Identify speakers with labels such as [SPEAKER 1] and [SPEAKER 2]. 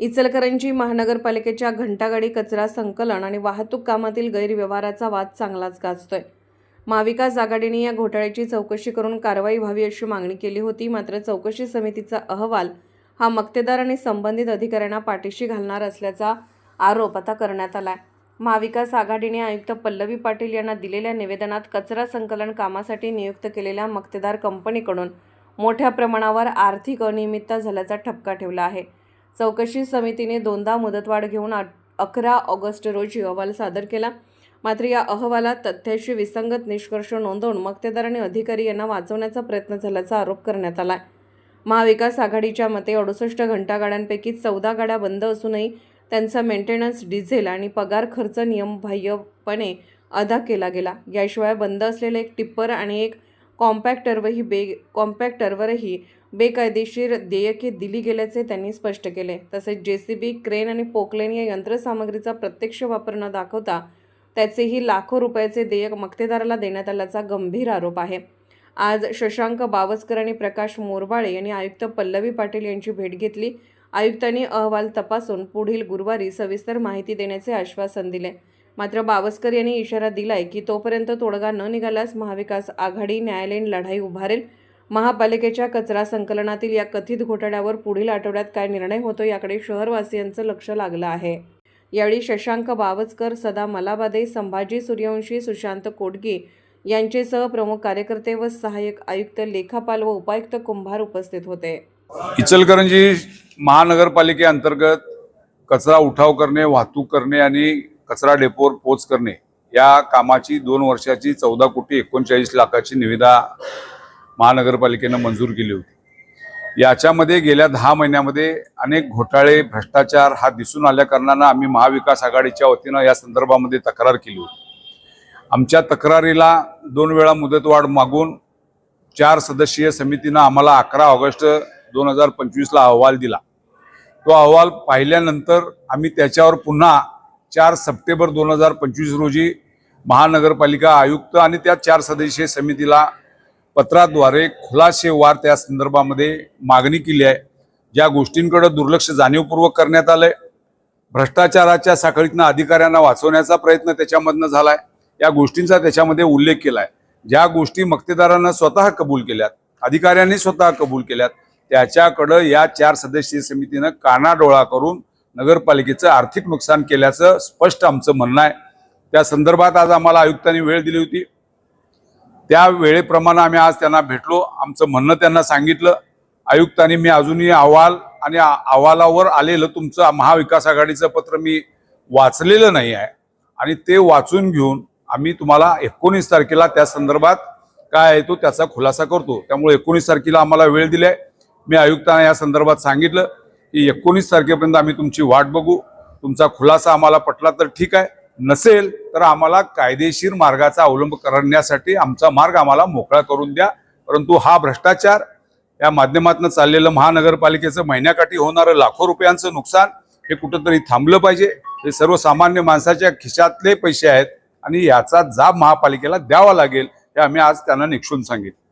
[SPEAKER 1] इचलकरंजी महानगरपालिकेच्या घंटागाडी कचरा संकलन आणि वाहतूक कामातील गैरव्यवहाराचा वाद चांगलाच गाजतोय. महाविकास आघाडीने या घोटाळ्याची चौकशी करून कारवाई व्हावी अशी मागणी केली होती. मात्र चौकशी समितीचा अहवाल हा मक्तेदार आणि संबंधित अधिकाऱ्यांना पाठीशी घालणार असल्याचा आरोप आता करण्यात आला आहे महाविकास आघाडीने आयुक्त पल्लवी पाटील यांना दिलेल्या निवेदनात कचरा संकलन कामासाठी नियुक्त केलेल्या मक्तेदार कंपनीकडून मोठ्या प्रमाणावर आर्थिक अनियमितता झाल्याचा ठपका ठेवला आहे. चौकशी समितीने दोनदा मुदतवाढ घेऊन अकरा ऑगस्ट रोजी अहवाल सादर केला. मात्र या अहवालात तथ्याशी विसंगत निष्कर्ष नोंदवून मक्तेदार आणि अधिकारी यांना वाचवण्याचा प्रयत्न झाल्याचा आरोप करण्यात आला महाविकास आघाडीच्या मते अडुसष्ट घंटागाड्यांपैकी चौदा गाड्या बंद असूनही त्यांचा मेंटेनन्स डिझेल आणि पगार खर्च नियमबाह्यपणे अदा केला गेला. याशिवाय बंद असलेले एक टिप्पर आणि एक कॉम्पॅक्टरवरही बे कॉम्पॅक्टरवरही बेकायदेशीर देयके दिली गेल्याचे त्यांनी स्पष्ट केले. तसेच जे सी बी क्रेन आणि पोकलेन या यंत्रसामग्रीचा प्रत्यक्ष वापर न दाखवता त्याचेही लाखो रुपयाचे देयक मक्तेदाराला देण्यात आल्याचा गंभीर आरोप आहे. आज शशांक बावस्कर आणि प्रकाश मोरबाळे यांनी आयुक्त पल्लवी पाटील यांची भेट घेतली. आयुक्तांनी अहवाल तपासून पुढील गुरुवारी सविस्तर माहिती देण्याचे आश्वासन दिले. मात्र बावस्कर यांनी इशारा दिलाय की तोपर्यंत तोडगा न निघाल्यास महाविकास आघाडी न्यायालयीन लढाई उभारेल. महापालिकेच्या कचरा संकलनातील या कथित घोटाळ्यावर पुढील आठवड्यात काय निर्णय होतो याकडे शहरवासियांचं लक्ष लागलं आहे. यावेळी शशांक बावस्कर सदा मलाबादे संभाजी सूर्यवंशी सुशांत कोडगे यांचेसह प्रमुख कार्यकर्ते व सहाय्यक आयुक्त लेखापाल व उपायुक्त कुंभार उपस्थित होते.
[SPEAKER 2] इचलकरंजी महानगरपालिकेअंतर्गत कचरा उठाव करणे वाहतूक करणे आणि कचरा डेपोवर पोच करणे या कामाची दोन वर्षाची चौदा कोटी एकोणचाळीस लाखाची निविदा महानगरपालिकेनं मंजूर केली होती. याच्यामध्ये गेल्या दहा महिन्यामध्ये अनेक घोटाळे भ्रष्टाचार हा दिसून आल्याकारणानं आम्ही महाविकास आघाडीच्या वतीनं या संदर्भामध्ये तक्रार केली होती. आमच्या तक्रारीला दोन वेळा मुदतवाढ मागून चार सदस्यीय समितीनं आम्हाला अकरा ऑगस्ट दोन हजार पंचवीसला अहवाल दिला. तो अहवाल पाहिल्यानंतर आम्ही त्याच्यावर पुन्हा चार सप्टेंबर दोन हजार पंचवीस रोजी महानगरपालिका आयुक्त आणि त्या चार सदस्यीय समितीला पत्राद्वारे खुलासेवार त्या संदर्भामध्ये मागणी केली आहे. ज्या गोष्टींकडे दुर्लक्ष जाणीवपूर्वक करण्यात आलंय. भ्रष्टाचाराच्या साखळीतनं अधिकाऱ्यांना वाचवण्याचा प्रयत्न त्याच्यामधनं झालाय. या गोष्टींचा त्याच्यामध्ये उल्लेख केलाय. ज्या गोष्टी मक्तेदारांना स्वतः कबूल केल्यात अधिकाऱ्यांनी स्वतः कबूल केल्यात त्याच्याकडं या चार सदस्यीय समितीनं कानाडोळा करून नगरपालिकेचं आर्थिक नुकसान केल्याचं स्पष्ट आमचं म्हणणं आहे. त्या संदर्भात आज आम्हाला आयुक्तांनी वेळ दिली होती. त्या वेळेप्रमाणे आम्ही आज त्यांना भेटलो. आमचं म्हणणं त्यांना सांगितलं. आयुक्तांनी मी अजूनही अहवाल आणि अहवालावर आलेलं तुमचं महाविकास आघाडीचं पत्र मी वाचलेलं नाही आहे. आणि ते वाचून घेऊन आम्ही तुम्हाला एकोणीस तारखेला त्या संदर्भात काय आहे तो त्याचा खुलासा करतो. त्यामुळे एकोणीस तारखेला आम्हाला वेळ दिलाय मी आयुक्तांना या संदर्भात सांगितलं. की एकोणीस तारखेपर्यंत आम्ही तुमची वाट बघू. तुमचा खुलासा आम्हाला पटला तर ठीक आहे. नसेल तर आम्हाला कायदेशीर मार्गाचा अवलंब करण्यासाठी आमचा मार्ग आम्हाला मोकळा करून द्या. परंतु हा भ्रष्टाचार या माध्यमातून चाललेलं महानगरपालिकेचं महिन्याकाठी होणारं लाखो रुपयांचं नुकसान हे कुठंतरी थांबलं पाहिजे. हे सर्वसामान्य माणसाच्या खिशातले पैसे आहेत आणि याचा जाब महापालिकेला द्यावा लागेल हे आम्ही आज त्यांना निक्षून सांगितलं.